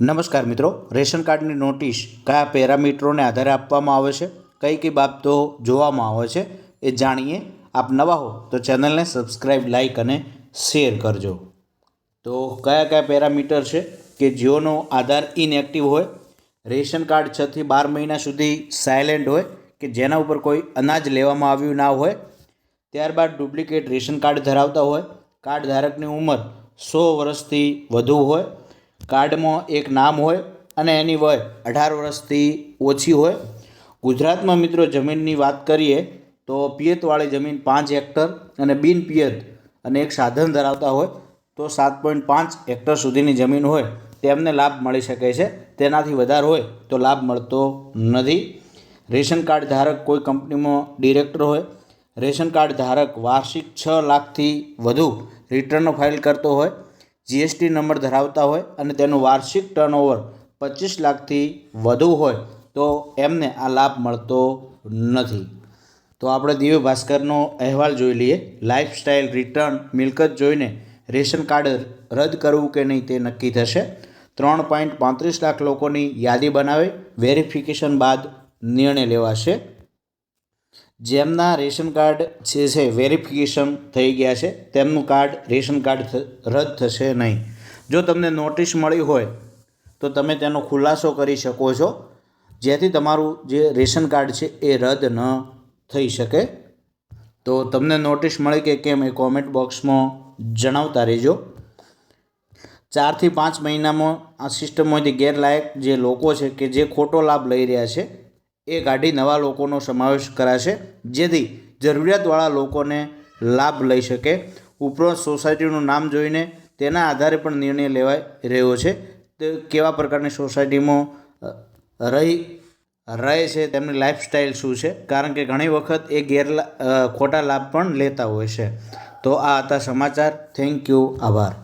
નમસ્કાર મિત્રો, રેશન કાર્ડની નોટિસ કયા પેરામીટરોને આધારે આપવામાં આવે છે? કઈ કઈ બાબતો જોવામાં આવે છે એ જાણીએ. આપ નવા હો તો ચેનલને સબસ્ક્રાઈબ લાઈક અને શેર કરજો. તો કયા કયા પેરામીટર છે કે જેઓનો આધાર ઇનએક્ટિવ હોય? રેશન કાર્ડ છથી બાર મહિના સુધી સાયલેન્ટ હોય કે જેના ઉપર કોઈ અનાજ લેવામાં આવ્યું ના હોય? ત્યારબાદ ડુપ્લિકેટ રેશન કાર્ડ ધરાવતા હોય. કાર્ડ ધારકની ઉંમર સો વર્ષથી વધુ હોય. કાર્ડમાં એક નામ હોય અને એની વય અઢાર વર્ષથી ઓછી હોય. ગુજરાતમાં મિત્રો જમીનની વાત કરીએ તો પિયતવાળી જમીન પાંચ હેક્ટર અને બિન પિયત અને એક સાધન ધરાવતા હોય તો સાત પોઈન્ટ પાંચ હેક્ટર સુધીની જમીન હોય. તેમને લાભ મળી શકે છે. તેનાથી વધારે હોય તો લાભ મળતો નથી. રેશન કાર્ડ ધારક કોઈ કંપનીમાં ડિરેક્ટર હોય. રેશન કાર્ડ ધારક વાર્ષિક છ લાખથી વધુ રિટર્ન ફાઇલ કરતો હોય. જીએસટી નંબર ધરાવતા હોય અને તેનું વાર્ષિક ટર્નઓવર પચીસ લાખથી વધુ હોય, તો એમને આ લાભ મળતો નથી. તો આપણે દિવ્ય ભાસ્કરનો અહેવાલ જોઈ લઈએ. લાઇફસ્ટાઇલ રિટર્ન મિલકત જોઈને રેશન કાર્ડ રદ કરવું કે નહીં તે નક્કી થશે. ત્રણ પોઈન્ટ પાંત્રીસ લાખ લોકોની યાદી બનાવે. વેરિફિકેશન બાદ નિર્ણય લેવાશે. જેમના રેશન કાર્ડ જે છે, વેરિફિકેશન થઈ ગયા છે, તેમનું કાર્ડ, રેશન કાર્ડ રદ થશે નહીં. જો તમને નોટિસ મળી હોય, તો તમે તેનો ખુલાસો કરી શકો છો. જેથી તમારું જે રેશન કાર્ડ છે, એ રદ ન થઈ શકે. તો તમને નોટિસ મળી કે કેમ, એ કોમેન્ટ બોક્સમાં જણાવતા રહેજો. ચારથી પાંચ મહિનામાં આ સિસ્ટમમાંથી ગેરલાયક જે લોકો છે કે જે ખોટો લાભ લઈ રહ્યા છે એ કાઢી નવા લોકોનો સમાવેશ કરાશે, જેથી જરૂરિયાતવાળા લોકોને લાભ લઈ શકે. ઉપરાંત સોસાયટીનું નામ જોઈને તેના આધારે પણ નિર્ણય લેવાઈ રહ્યો છે. તે કેવા પ્રકારની સોસાયટીમાં રહી, રહે છે, તેમની લાઈફસ્ટાઈલ શું છે? કારણ કે ઘણી વખત એ ગેરલા ખોટા લાભ પણ લેતા હોય છે. તો આ હતા સમાચાર. Thank you. આભાર.